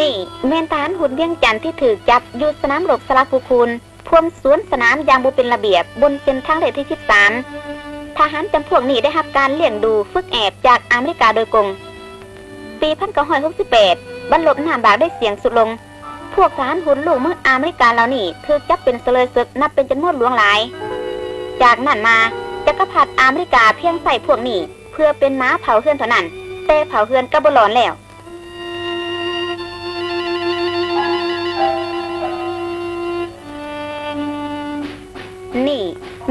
นี่แม่นทหารหุ่นเวียงจันทร์ที่ถือจับอยู่สนามรบสลักภูคูนพวมสวนสนามอย่างบุเป็นระเบียบบนเส้นทางเลขที่13ทหารจำพวกนี้ได้รับการเลี้ยงดูฝึกแอบจากอเมริกาโดยกงปี1968บแปดบรรลบหน้าบากได้เสียงสุดลง พวกทหารหุ่นลูกเมืออเมริกาเหล่านี้ถูกจับเป็นเสลยศึกนับเป็นจำนวนหลวงหลาย จากนั้นมาจักรพรรดิอเมริกาเพียงใส่พวกนี้ เพื่อเป็นม้าเผาเฮือนเท่านั้นแต่เผาเฮือนก็บ่หลอนแล้ว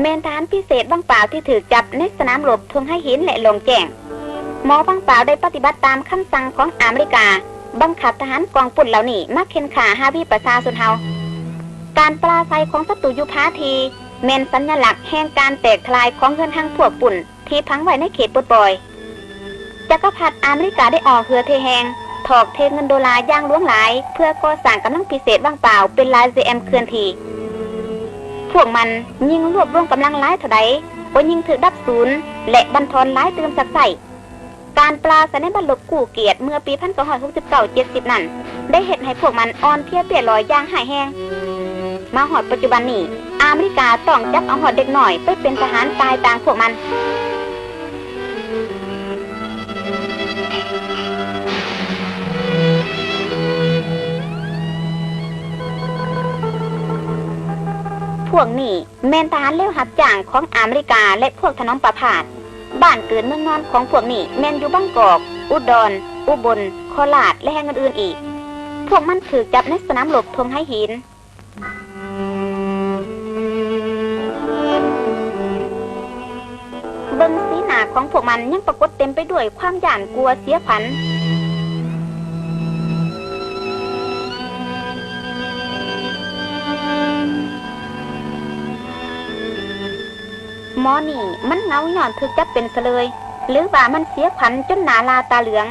เมนทหารพิเศษบางเปล่าที่ถือจับในสนามรบทวงให้หินและลงแจ้งหมอบางเปล่าได้ปฏิบัติตามคำสั่งของอเมริกา บังคับทหารกองปุ่นเหล่านี้มาเค้นขาฮาวิประชาชนเฮาการปราศัยของศัตรูยุพาทีเมนสัญลักษณ์แห่งการแตกทลายของเงินทางพวกปุ่น ที่พังไว้ในเขตปลดปล่อยจักรพรรดิอเมริกาได้ออกเรือเทแหงถอกเทเงินดอลลาร์ย่างหลวงหลาย เพื่อก่อสร้างกำลังพิเศษบางเปล่าเป็นลาย ZM เคลื่อนที่ พวกมันยิงรวบรวมกำลังร้ายเท่าใดก็ยิงถือดับศูนย์และบันทอนร้ายเติมสักใส่การปลาใสในบรรลบกู่เกียรติเมื่อปีพันเก้าหกสิบเก้าเจ็ดสิบนั้นได้เห็นให้พวกมันอ่อนเพียเปียลอยย่างหายแห้ง มาหอดปัจจุบันนี้อเมริกาต้องจับเอาหอดเด็กหน่อยไปเป็นทหารตายต่างพวกมัน วกนี้แมนทหารเลี้ยวหับจ้างของอเมริกาและพวกถนอมประพาสบ้านเกิดเมืองนอนของพวกนี้แมนอยู่บางกอก อุดรอุบลโคราชและแห่งอื่นๆอีก พวกมันถือจับในสนามรบทงให้หินเบิ้งสีหนาของพวกมันยังปรากฏเต็มไปด้วยความหยานกลัวเสียขวั หมอนี่ มันเงาหย่อนถึกจะเป็นเสลย หรือว่ามันเสียขวัญจนหนาลาตาเหลือง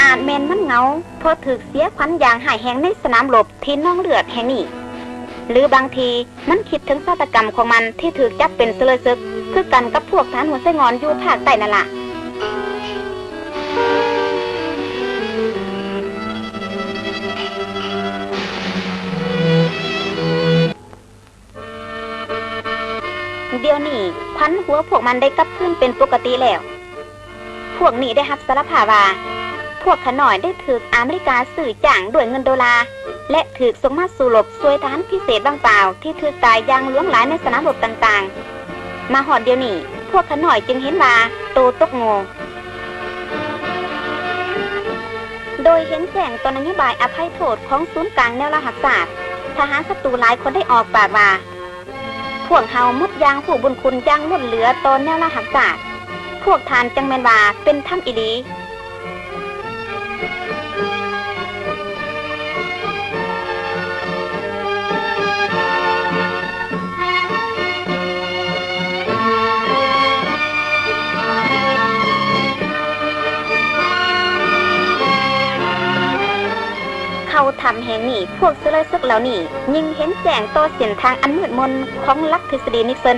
อาจแมนมันเงาเพราะถึกเสียขวัญอย่างหายแหงในสนามรบที่น้องเลือดแห่งนี้หรือบางทีมันคิดถึงฆาตกรรมของมันที่ถูกจับเป็นเสลยซึก คือกันกับพวกทารหัวไส้งอนอยู่ภาคใต้นั่นล่ะ ดี๋ยวนี้พันหัวพวกมันได้กลับขึ้นเป็นปกติแล้ว พวกนี้ได้รับสารภาพว่า พวกขน่อยได้ถืออเมริกาสื่อจ้างด้วยเงินดอลลาร์และถือส่งมาสู่รบซวยทหารพิเศษบางเปล่า ที่ถือตายยางหลวงหลายในสนามรบต่างๆ มาหอดเดียวนี้พวกขน่อยจึงเห็นว่าโตตกโงโดยเห็นแจ้งตอนนโยบายอภัยโทษของศูนย์กลางแนวรหัสศาสตร์ทหารศัตรูหลายคนได้ออกปากว่า พวกเฮามุดยางผู้บุญคุณย่างมุดเหลือตอนแนวรหักจากพวกทานจังแมนว่าเป็นถ้ำอีหลี เขาทำแห่งนี้ พวกเสลยซึกเหล่านี้ ยิ่งเห็นแจ้งต่อเส้นทางอันมืดมนของลักทฤษฎีนิกเซน